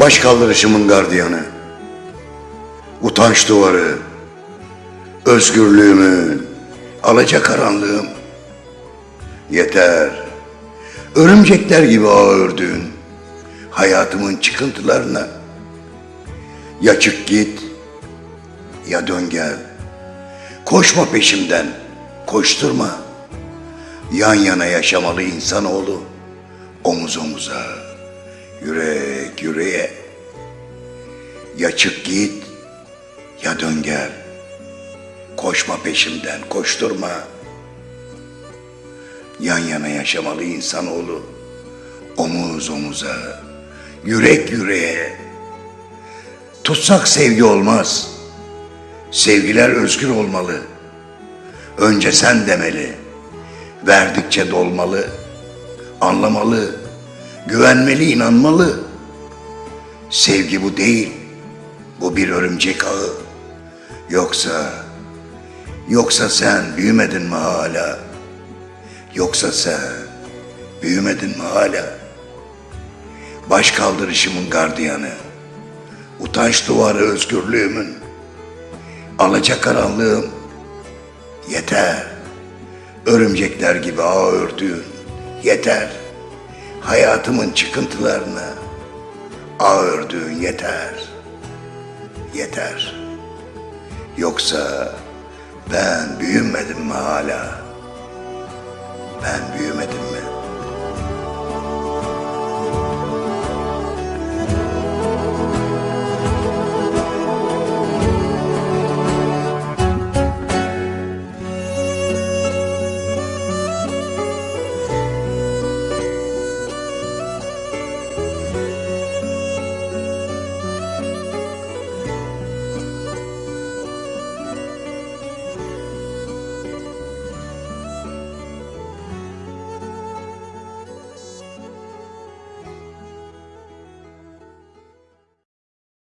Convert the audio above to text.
Baş kaldırışımın gardiyanı. Utanç duvarı. Özgürlüğümün alacakaranlığım. Yeter. Örümcekler gibi ağ ördüğün hayatımın çıkıntılarına. Ya çık git ya dön gel. Koşma peşimden, koşturma. Yan yana yaşamalı insanoğlu. Omuz omuza, yürek yüreğe. Ya çık git ya dön gel. Koşma peşimden, koşturma. Yan yana yaşamalı insanoğlu. Omuz omuza, yürek yüreğe. Tutsak sevgi olmaz. Sevgiler özgür olmalı. Önce sen demeli. Verdikçe dolmalı. Anlamalı. Güvenmeli, inanmalı. Sevgi bu değil. Bu bir örümcek ağı. Yoksa, yoksa sen büyümedin mi hala? Yoksa sen büyümedin mi hala? Baş kaldırışımın gardiyanı. Utanç duvarı özgürlüğümün. Alacakaranlığım. Yeter. Örümcekler gibi ağ ördüğün. Yeter. Hayatımın çıkıntılarına ağ ördüğün yeter. Yeter. Yoksa ben büyümedim